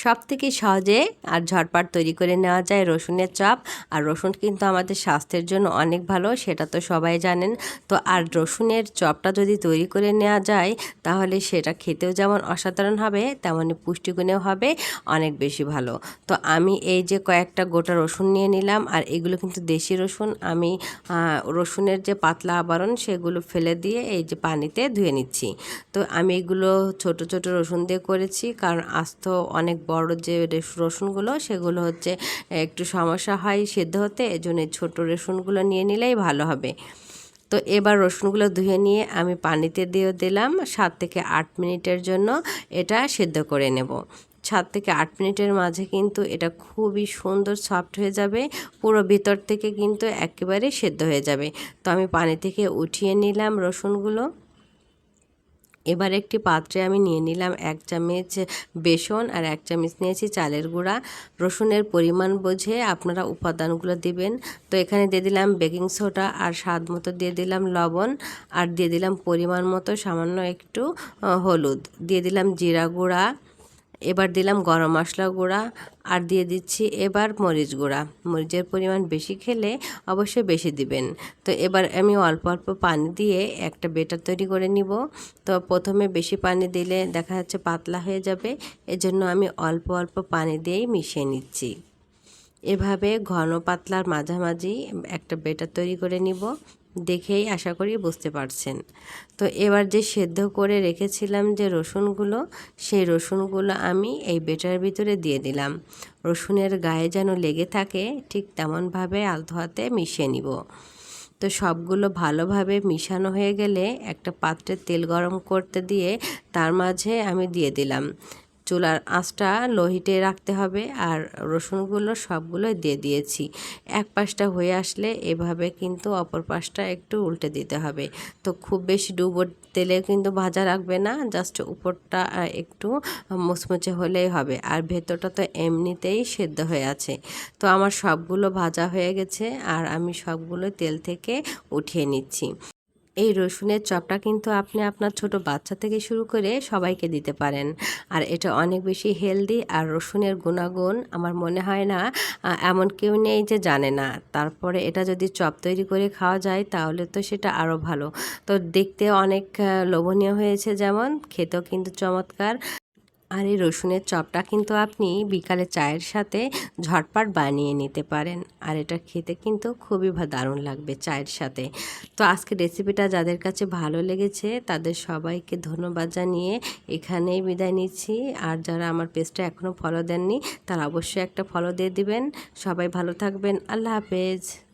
সব থেকে সহজে আর ঝটপট তৈরি করে নেওয়া যায় রসুনের চপ। আর রসুন কিন্তু আমাদের স্বাস্থ্যের জন্য অনেক ভালো, সেটা তো সবাই জানেন। তো আর রসুনের চপটা যদি তৈরি করে নেওয়া যায়, তাহলে সেটা খেতেও যেমন অসাধারণ হবে, তেমনই পুষ্টিগুণেও হবে, অনেক বেশি ভালো। তো আমি এই যে কয়েকটা গোটা রসুন নিয়ে নিলাম, আর এগুলো কিন্তু দেশি রসুন। আমি রসুনের যে পাতলা আবরণ, সেগুলো ফেলে দিয়ে এই যে পানিতে ধুয়ে নিচ্ছি। তো আমি এগুলো ছোট ছোট রসুন দিয়ে করেছি, কারণ আস্ত অনেক বড় যে রসুনগুলো, সেগুলো হচ্ছে একটু সমস্যা হয় সেদ্ধ হতে, এজন্য ছোট রসুনগুলো নিয়ে নিলেই ভালো হবে। তো এবার রসুনগুলো ধুয়ে নিয়ে আমি পানিতে দিয়ে দিলাম, সাত থেকে আট মিনিটের জন্য এটা সেদ্ধ করে নেব। সাত থেকে আট মিনিটের মাঝে কিন্তু এটা খুবই সুন্দর সফট হয়ে যাবে, পুরো ভিতর থেকে কিন্তু একেবারে সেদ্ধ হয়ে যাবে। তো আমি পানি থেকে উঠিয়ে নিলাম রসুনগুলো। এবার একটি পাত্রে আমি নিয়ে নিলাম এক চামচ বেসন আর এক চামচ নিয়েছি চালের গুঁড়া। রসুনের পরিমাণ বুঝে আপনারা উপাদানগুলো দিবেন। তো এখানে দিয়ে দিলাম বেকিং সোডা আর স্বাদ মতো দিয়ে দিলাম লবণ আর দিয়ে দিলাম পরিমাণ মতো সামান্য একটু হলুদ। দিয়ে দিলাম জিরা গুঁড়া এবার দিলাম গরম মশলা গুঁড়া আর দিয়ে দিচ্ছি এবার মরিচ গুঁড়া। মরিচের পরিমাণ বেশি খেলে অবশ্যই বেশি দিবেন। তো এবার আমি অল্প অল্প পানি দিয়ে একটা বেটার তৈরি করে নিব। তো প্রথমে বেশি পানি দিলে দেখা যাচ্ছে পাতলা হয়ে যাবে। এজন্য আমি অল্প অল্প পানি দিয়েই মিশিয়ে নিচ্ছি। এভাবে ঘন পাতলার মাঝামাঝি একটা বেটার তৈরি করে নিব। দেখেই আশা করি বুঝতে পারছেন। তো এবার যে সেদ্ধ করে রেখেছিলাম যে রসুনগুলো, সেই রসুনগুলো আমি এই বেটার ভিতরে দিয়ে দিলাম। রসুনের গায়ে যেন লেগে থাকে, ঠিক তেমনভাবে আলতো হাতে মিশিয়ে নিব। তো সবগুলো ভালোভাবে মিশানো হয়ে গেলে একটা পাত্রে তেল গরম করতে দিয়ে তার মাঝে আমি দিয়ে দিলাম। চুলার আঁচটা লোহিটে রাখতে হবে আর রসুনগুলো সবগুলো দিয়ে দিয়েছি। এক পাশটা হয়ে আসলে এভাবে কিন্তু অপর পাশটা একটু উল্টে দিতে হবে। তো খুব বেশি ডুবো তেলে কিন্তু ভাজা রাখবে না, জাস্ট উপরটা একটু মুচমুচে হলেই হবে। আর ভেতরটা তো এমনিতেই সেদ্ধ হয়ে আছে। তো আমার সবগুলো ভাজা হয়ে গেছে আর আমি সবগুলো তেল থেকে উঠিয়ে নিচ্ছি। এই রসুনের চপটা কিন্তু আপনি আপনার ছোট বাচ্চা থেকে শুরু করে সবাইকে দিতে পারেন। আর এটা অনেক বেশি হেলদি আর রসুনের গুণাগুণ আমার মনে হয় না এমন কেউ নেই যে জানে না। তারপরে এটা যদি চপ তৈরি করে খাওয়া যায় তাহলে তো সেটা আরও ভালো। তো দেখতে অনেক লোভনীয় হয়েছে যেমন, খেতেও কিন্তু চমৎকার। আর এই রসুনের চপটা কিন্তু আপনি বিকালে চায়ের সাথে ঝটপট বানিয়ে নিতে পারেন। আর এটা খেতে কিন্তু খুবই দারুণ লাগবে চায়ের সাথে। তো আজকে রেসিপিটা যাদের কাছে ভালো লেগেছে, তাদের সবাইকে ধন্যবাদ জানিয়ে এখানেই বিদায় নিচ্ছি। আর যারা আমার পেজটা এখনও ফলো দেননি, তারা অবশ্যই একটা ফলো দিয়ে দিবেন। সবাই ভালো থাকবেন। আল্লাহ হাফেজ।